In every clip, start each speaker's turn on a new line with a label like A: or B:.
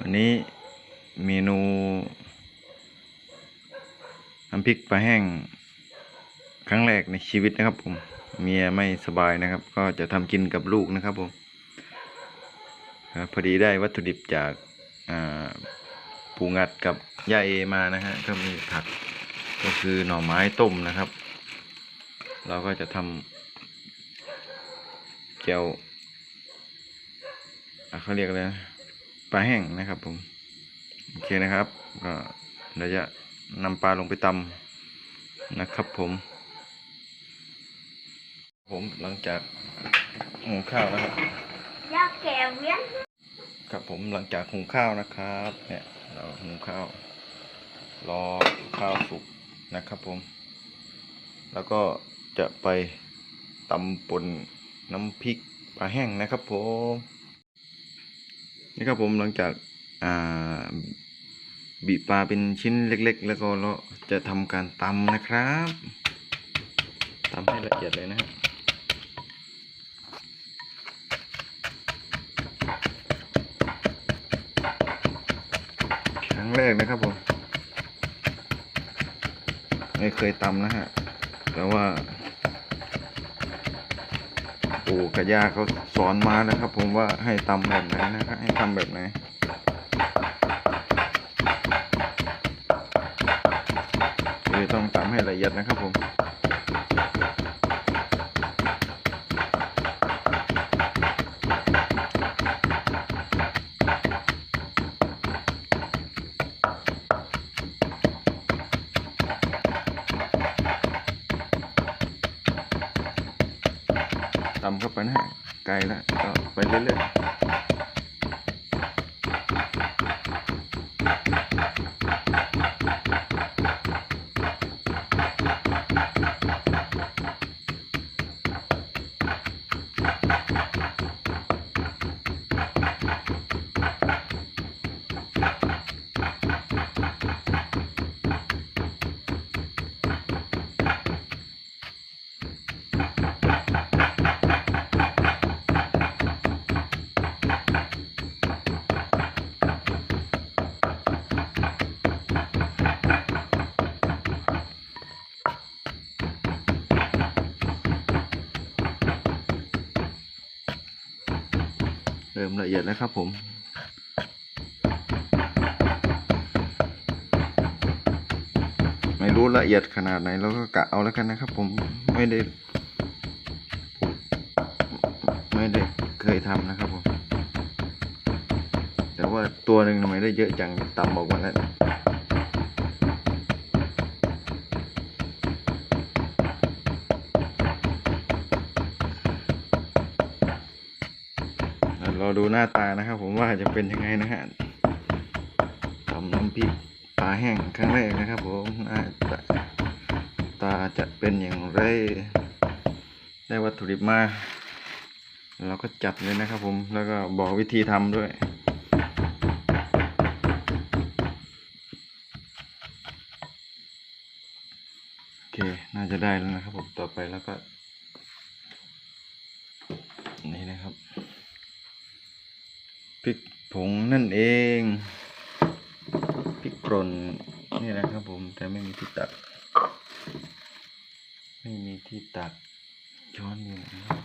A: วันนี้เมนูน้ำพริกปลาแห้ง ครั้งแรกในชีวิตนะครับผมเมียไม่สบายนะครับ ก็จะทำกินกับลูกนะครับผมพอดีได้วัตถุดิบจากปูงัดกับย่าเอมานะฮะก็มีผักก็คือหน่อไม้ต้มนะครับ เราก็จะทำเจียวเขาเรียกอะไรนะ ปลาแห้งนะครับผมโอเคนะครับก็เดี๋ยวจะนำปลาลงไปตำนะครับผม ผมหลังจากหุงข้าวนะครับ
B: ยาแก่เวียน
A: ครับผมหลังจากหุงข้าวนะครับเนี่ยเราหุงข้าว รอข้าวสุกนะครับผม แล้วก็จะไปตำป่นน้ำพริกปลาแห้งนะครับผม นี่ครับผมหลังจากาบีบปลาเป็นชิ้นเล็ก ๆ แล้วก็เราจะทำการตำนะครับตำให้ละเอียดเลยนะครับครั้งแรกนะครับผมไม่เคยตำนะฮะแต่ว่า ปู่กับย่าเขาสอนมานะครับ ผมว่าให้ตำแบบไหนนะครับให้ทำแบบไหนคือต้องตำให้ละเอียดนะครับผม ตำเข้าไปนะฮะไกลแล้วก็ไปเรื่อยๆ ริ่มละเอียดแล้วครับผมไม่รู้ละเอียดขนาดไหนเราก็กะเอาแล้วกันนะครับ ผมไม่ได้ ไม่ได้เคยทำนะครับผมแต่ว่าตัวหนึ่งทำไมได้เยอะจังต่ำบอกมาแล้ว รอดูหน้าตานะครับ ผมว่าจะเป็นยังไงนะฮะทำน้ำพริกปลาแห้งครั้งแรกนะครับ ผมหน้าตาตาจะเป็นอย่างไร ได้วัตถุดิบมาเราก็จัดเลยนะครับ ผมแล้วก็บอกวิธีทำด้วยโอเค น่าจะได้แล้วนะครับผมต่อไปแล้วก็ นี่นะครับ พริกผงนั่นเองพริกป่นนี่นะครับผมแต่ไม่มีที่ตัก ไม่มีที่ตักช้อนอยู่นะครับ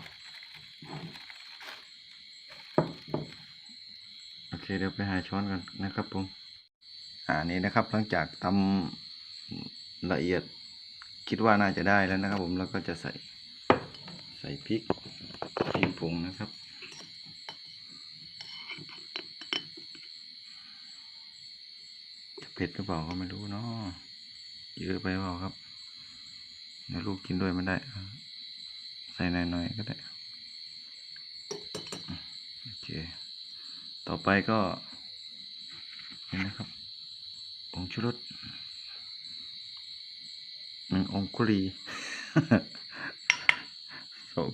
A: โอเคเดี๋ยวไปหาช้อนกันนะครับผมอ่านี่นะครับหลังจากตำละเอียดคิดว่าน่าจะได้แล้วนะครับผมแล้วก็จะใส่ใส่พริกพริกผงนะครับ จะเผ็ดหรือเปล่าก็ไม่รู้เนาะเยอะไปเปล่าครับเดี๋ยวลูกกินด้วยไม่ได้ ใส่หน่อยๆก็ได้โอเค ต่อไปก็นี่นะครับ องค์ชุรสหนึ่งองคุลีสอง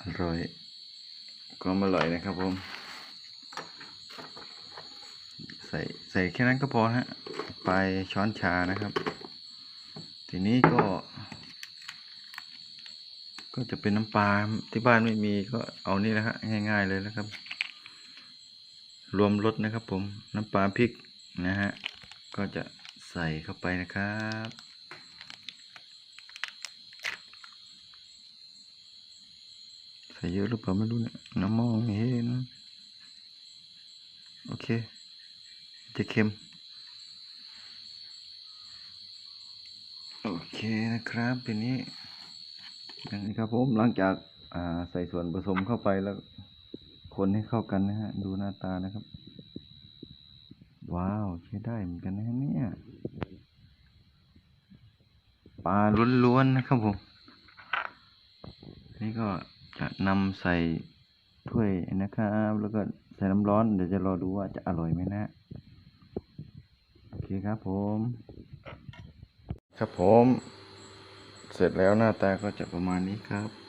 A: อร่อยก็อร่อยนะครับผม ส่ใส่แค่นั้นก็พอฮะไปลายช้อนชานะครับ ทีนี้ก็ ก็จะเป็นน้ำปลาที่บ้านไม่มีก็เอานี่แหละฮะง่าย ๆเลยนะครับ รวมรสนะครับผมน้ำปลาพริกนะฮะก็จะใส่เข้าไปนะครับใส่เยอะหรือเปล่าไม่รู้เนี่ยน้ำมองเห็นโอเค จะเค็ม โอเคนะครับทีนี้อย่างนี้ครับผมหลังจากใส่ส่วนผสมเข้าไปแล้วคนให้เข้ากันนะฮะ ดูหน้าตานะครับ ว้าว ใช้ได้เหมือนกันนะเนี่ยปลาล้วนๆนะครับผม นี่ก็จะนำใส่ถ้วยนะครับ แล้วก็ใส่น้ำร้อน เดี๋ยวจะรอดูว่าจะอร่อยไหมนะ ครับผม ครับผม เสร็จแล้วหน้าตาก็จะประมาณนี้ครับ